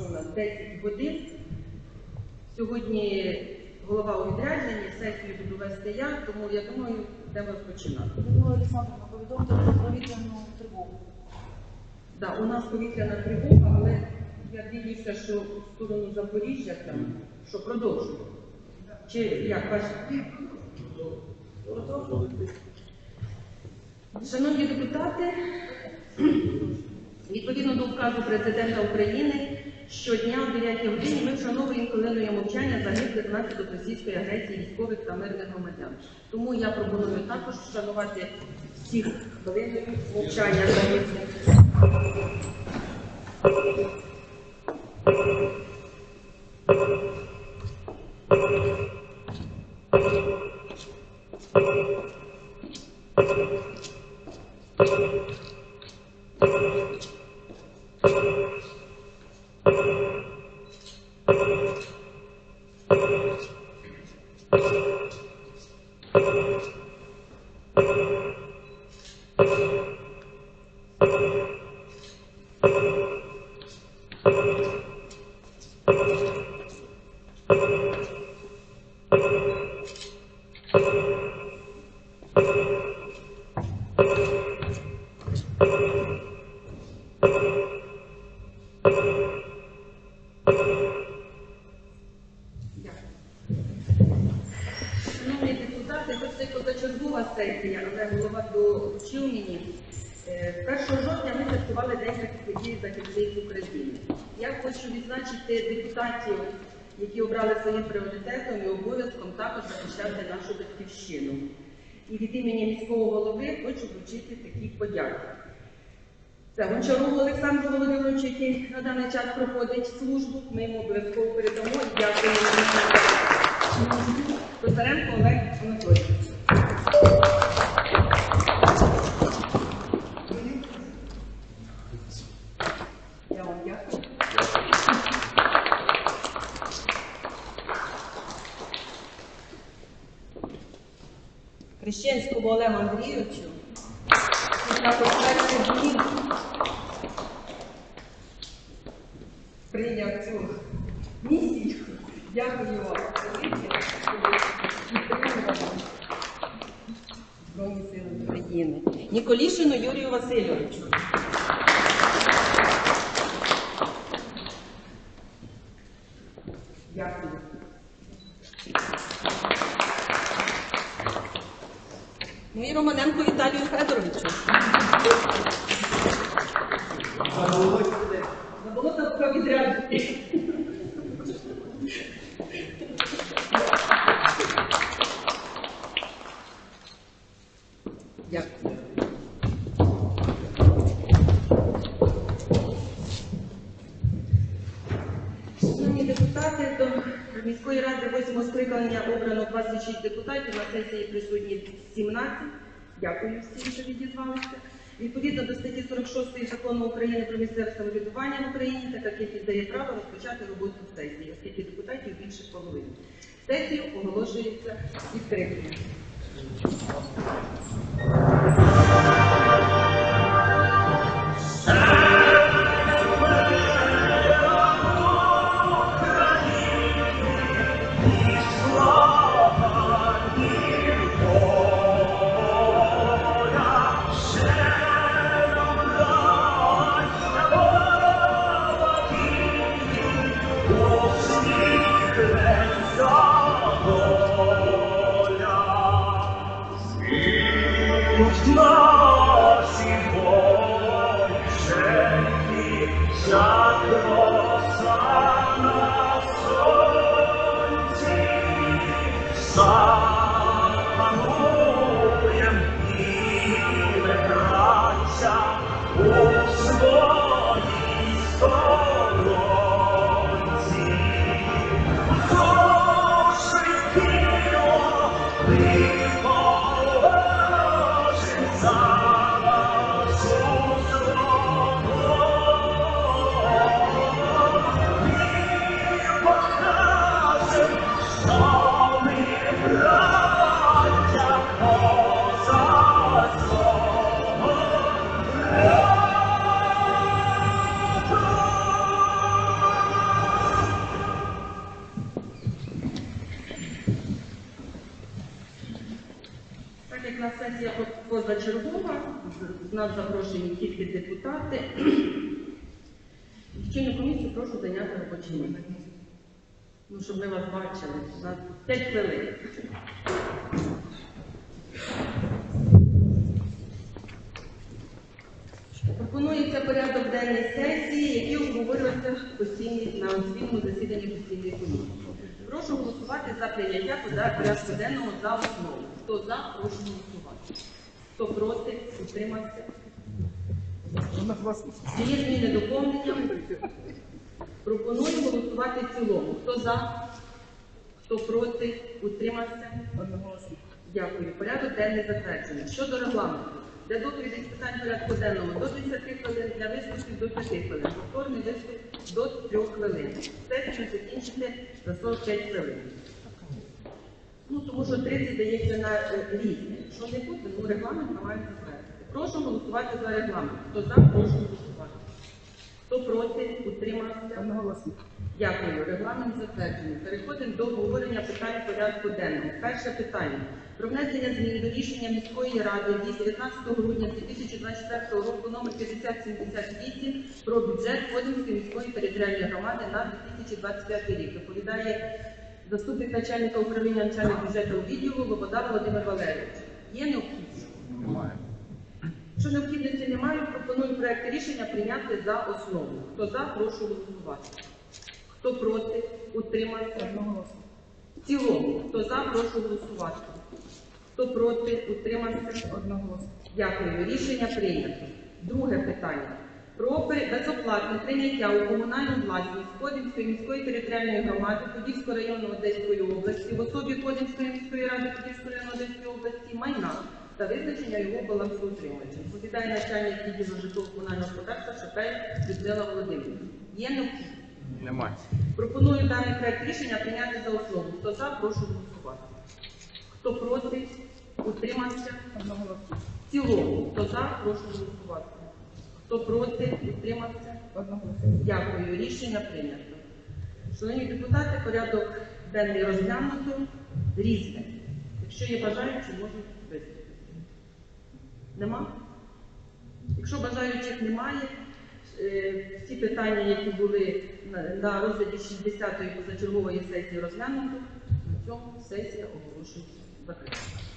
що у нас 10 годин. Сьогодні голова у відрядженні, сесію буду вести я, тому я думаю, йдемо розпочинати. Людмила Олександровна, повідомте про повітряну тривогу. Да, у нас повітряна тривога, але я дивлюся, що в сторону Запоріжжя там, що продовжує. Чи як бачите? Шановні депутати, відповідно до указу президента України, щодня о 9 годині ми вшановуємо хвилиною мовчання загиблих внаслідок російської агресії військових та мирних громадян. Тому я пропоную також вшанувати всіх хвилиною мовчання загиблих. Дякую. Відзначити депутатів, які обрали своїм пріоритетом і обов'язком також захищати нашу батьківщину. І від імені міського голови хочу вручити такі подяки. Це Гончарову Олександру Володимировичу, який на даний час проходить службу. Ми йому обов'язково передамо Крещенському Олегу Андрійовичу. також перший днів прийняв цю місію. Дякую вам. велике. підтримували Збройні сили України. Ніколішину Юрію Васильовичу. Дякую. Ну і Романенко Віталію Федоровичу. Поки. Дякую. До міської ради восьмого скликання обрано 26 депутатів, на сесії присутні 17. Дякую всім, що відізвалися. Відповідно до статті 46 закону України про місцеве самоврядування в Україні, така кількість дає право розпочати роботу сесії, оскільки депутатів більше половини. Сесію оголошується відкритою. much. Сесія позачергова. З нас запрошені тільки депутати. Вчену комісію прошу зайняти робоче місце. Ну, щоб ми вас бачили. У 5 хвилин. Пропонується порядок денний сесії, який обговорюється постійні на спільному засіданні постійної комісії. Прошу голосувати за прийняття порядку денного за основу. Хто за, прошу голосувати. Хто проти, утримався. Чи є зміни доповнення? Пропоную голосувати в цілому. Хто за, хто проти, утримався. Дякую. Порядок денний затверджений. Щодо регламенту, для доповідей з питань порядку денного до 10 хвилин, для виступів до 5 хвилин, повторний виступ до 3 хвилин. Сесію закінчити за 45 хвилин. Ну, тому що 30 дається на е, різне. Що не буде, ну регламент маємо затвердити. Прошу голосувати за регламент. Хто за, прошу голосувати. Хто проти, утримався. Дякую. Регламент затверджений. Переходимо до обговорення питань порядку денного. Перше питання. Про внесення змін до рішення міської ради від 19 грудня 2024 року номер 5078 про бюджет Подільської міської територіальної громади на 2025 рік. Доповідає заступник начальника управління начальник бюджету у відділу Лобода Володимир Валерійович. Є необхідність? Якщо необхідності немає, пропоную проект рішення прийняти за основу. Хто за, прошу голосувати. Хто проти, утримався. В цілому, хто за, прошу голосувати. Хто проти, утримався. Дякую. Рішення прийнято. Друге питання. Про безоплатне прийняття у комунальну власність Подільської міської територіальної громади Подільського району Одеської області в особі Подільської міської ради Подільського району Одеської області майна та визначення його балансоутримувачем. Відповідає начальник відділу житлового комунального господарства Шепель Людмила Володимирівна. Є необхідність? Немає. Пропоную даний проект рішення прийняти за основу. Хто за, прошу голосувати. Хто проти, утримався. В цілому, хто за, прошу голосувати. Хто проти, утримався. Дякую. Рішення прийнято. Шановні депутати, порядок денний розглянуто. Різне. Якщо є бажаючі, можуть виступити. Нема? Якщо бажаючих немає, е, всі питання, які були на розгляді 60-ї позачергової сесії розглянуто, на цьому сесія оголошується закритою.